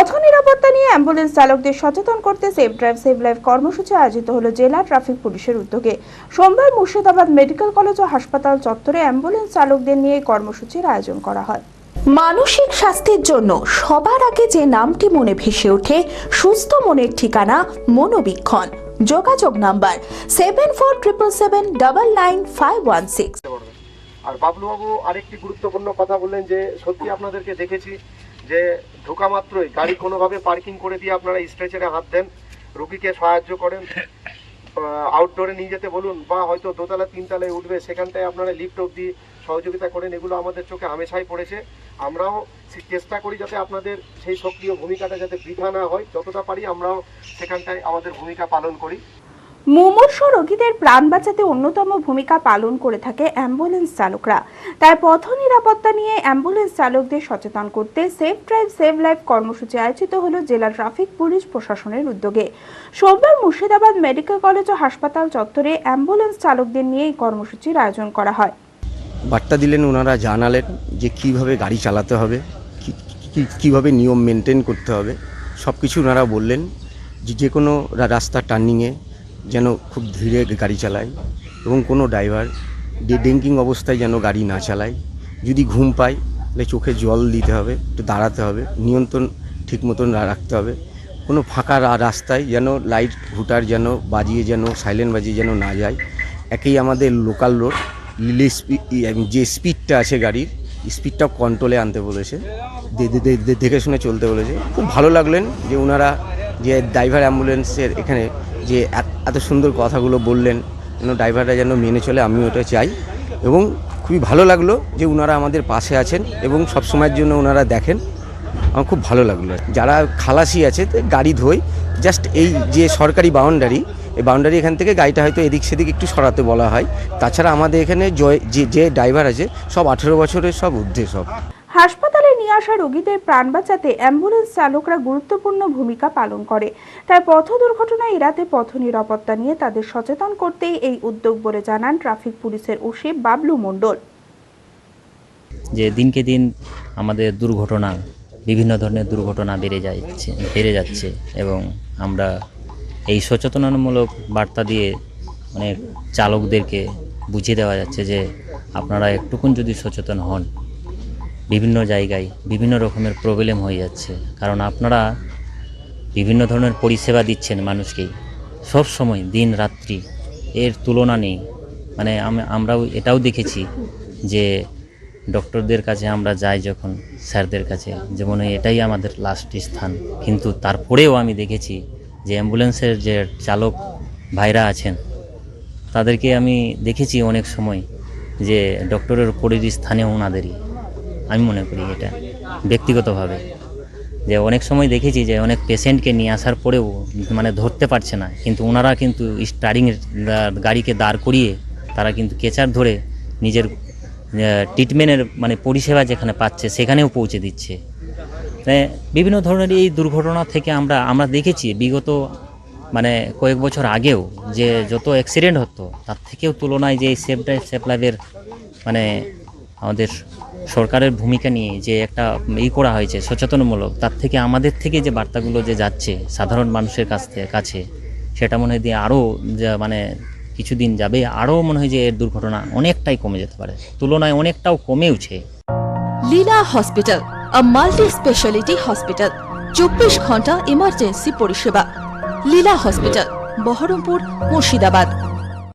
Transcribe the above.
পথ নিরাপত্তা নিয়ে অ্যাম্বুলেন্স চালকদের সচেতন করতে সেফ ড্রাইভ সেভ লাইফ কর্মসূচি আয়োজিত হলো জেলা ট্রাফিক পুলিশের উদ্যোগে। সোমবার মুর্শিদাবাদ মেডিকেল কলেজ ও হাসপাতাল চত্বরে অ্যাম্বুলেন্স চালকদের নিয়ে এই কর্মসূচির আয়োজন করা হয়। মানসিক স্বাস্থ্যের জন্য সবার আগে যে নামটি মনে ভেসে ওঠে সুস্থ মনের ঠিকানা মনোবীক্ষণ। যোগাযোগ number seven four triple seven double nine five one six আর বাবলুবাবু আরেকটি গুরুত্বপূর্ণ কথা বললেন যে সত্যি আপনাদেরকে দেখেছি যে ঢোকা মাত্রই গাড়ি কোনোভাবে পার্কিং করে দিয়ে আপনারা স্ট্রেচারে হাত দেন, রুগীকে সাহায্য করেন আউটডোরে নিয়ে যেতে বলুন, বা হয়তো দোতলা, তিনতলায় উঠবে, সেখানটায় আপনারা লিফট অবধি সহযোগিতা করেন, এগুলো আমাদের চোখে হামেশাই পড়েছে। আমরাও চেষ্টা করি যাতে আপনাদের সেই সক্রিয় ভূমিকাটা যাতে বৃথা না হয়, যতটা পারি আমরাও সেখানটায় আমাদের ভূমিকা পালন করি। মুমূর্ষ রোগীদের প্রাণ বাঁচাতে অন্যতম ভূমিকা পালন করে থাকে অ্যাম্বুলেন্স চালকরা। তাই পথ নিরাপত্তা নিয়ে অ্যাম্বুলেন্স চালকদের সচেতন করতে সেফ ড্রাইভ সেভ লাইফ কর্মসূচি আয়োজিত হল জেলা ট্রাফিক পুলিশ প্রশাসনের উদ্যোগে। সোমবার মুর্শিদাবাদ মেডিকেল কলেজ ও হাসপাতাল চত্বরে অ্যাম্বুলেন্স চালকদের নিয়ে এই কর্মসূচির আয়োজন করা হয়। বার্তা দিলেন ওনারা জানালেন যে কীভাবে গাড়ি চালাতে হবে কীভাবে নিয়ম মেনটেন করতে হবে। সব কিছু ওনারা বললেন যে যে কোনো রাস্তা টার্নিংয়ে যেন খুব ধীরে গাড়ি চালায় এবং কোনো ড্রাইভার ড্রিঙ্কিং অবস্থায় যেন গাড়ি না চালায়। যদি ঘুম পায়, তাহলে চোখে জল দিতে হবে, একটু দাঁড়াতে হবে, নিয়ন্ত্রণ ঠিক মতন রাখতে হবে। কোনো ফাঁকা রাস্তায় যেন লাইট হুটার যেন বাজিয়ে যেন, সাইলেন্ট বাজিয়ে যেন না যায়। একেই আমাদের লোকাল রোড। যে স্পিডটা আছে গাড়ির, স্পিডটা কন্ট্রোলে আনতে বলেছে। দেখে শুনে চলতে বলেছে। খুব ভালো লাগলেন যে ওনারা যে ড্রাইভার অ্যাম্বুলেন্সের এখানে যে এত- সুন্দর কথাগুলো বললেন যেন ড্রাইভাররা যেন মেনে চলে আমি ওটা চাই। এবং খুবই ভালো লাগল যে ওনারা আমাদের পাশে আছেন এবং সব সময়ের জন্য ওনারা দেখেন। আমার খুব ভালো লাগল। যারা খালাসি আছে গাড়ি ধোয় জাস্ট এই যে সরকারি বাউন্ডারি, এই বাউন্ডারি এখান থেকে গাড়িটা হয়তো এদিক সেদিক একটু সরাতে বলা হয়। তাছাড়া আমাদের এখানে যে যে ড্রাইভার আছে, সব আঠেরো বছরের সব ঊর্ধ্বে সব। হাসপাতালে আসা রোগীদের প্রাণ বাঁচাতে অ্যাম্বুলেন্স চালকরা গুরুত্বপূর্ণ ভূমিকা পালন করে। তাই পথ দুর্ঘটনা এড়াতে পথ নিরাপত্তা নিয়ে তাদের সচেতন করতেই এই উদ্যোগ বলে জানান ট্রাফিক পুলিশের ওসি বাবলু মণ্ডল। যে দিনকে দিন আমাদের দুর্ঘটনা, বিভিন্ন ধরনের দুর্ঘটনা বেড়ে যাচ্ছে বেড়ে যাচ্ছে এবং আমরা এই সচেতনতামূলক বার্তা দিয়ে অনেক চালকদেরকে বুঝিয়ে দেওয়া যাচ্ছে যে আপনারা একটুকুন যদি সচেতন হন। বিভিন্ন জায়গায় বিভিন্ন রকমের প্রবলেম হয়ে যাচ্ছে। কারণ আপনারা বিভিন্ন ধরনের পরিষেবা দিচ্ছেন মানুষকে। সব সময়, দিন, রাত্রি এর তুলনা নেই। মানে আম- আমরাও এটাও দেখেছি যে ডক্টরদের কাছে আমরা যাই যখন, স্যারদের কাছে। যেমন এটাই আমাদের লাস্ট স্থান। কিন্তু তারপরেও আমি দেখেছি যে অ্যাম্বুলেন্সের যে চালক ভাইরা আছেন, তাদেরকে আমি দেখেছি অনেক সময় যে ডক্টরের উপরের স্থানে ওনাদেরই। আমি মনে করি এটা ব্যক্তিগতভাবে। যে অনেক সময় দেখেছি যে অনেক পেশেন্টকে নিয়ে আসার পরেও মানে ধরতে পারছে না। কিন্তু ওনারা কিন্তু স্টারিং গাড়িকে দাঁড় করিয়ে তারা কিন্তু কেচার ধরে নিজের ট্রিটমেন্টের মানে পরিষেবা যেখানে পাচ্ছে সেখানেও পৌঁছে দিচ্ছে। তাই বিভিন্ন ধরনের এই দুর্ঘটনা থেকে আমরা আমরা দেখেছি বিগত মানে কয়েক বছর আগেও যে যত অ্যাক্সিডেন্ট হতো, তার থেকেও তুলনায় যে এই সেফ ড্রাইভ সেফ লাইফের মানে আমাদের সরকারের ভূমিকা নিয়ে যে একটা ই করা হয়েছে, সচেতনমূলক, তার থেকে আমাদের থেকে যে বার্তাগুলো যে যাচ্ছে সাধারণ মানুষের কাছ থেকে, কাছে, সেটা মনে হয় দিয়ে আরও মানে কিছুদিন যাবে, আরও মনে হয় যে এর দুর্ঘটনা অনেকটাই কমে যেতে পারে। তুলনায় অনেকটাও কমেওছে। Leela hospital multi specialty hospital, চব্বিশ ঘণ্টা ইমার্জেন্সি পরিষেবা। লীলা হসপিটাল, বহরমপুর, মুর্শিদাবাদ।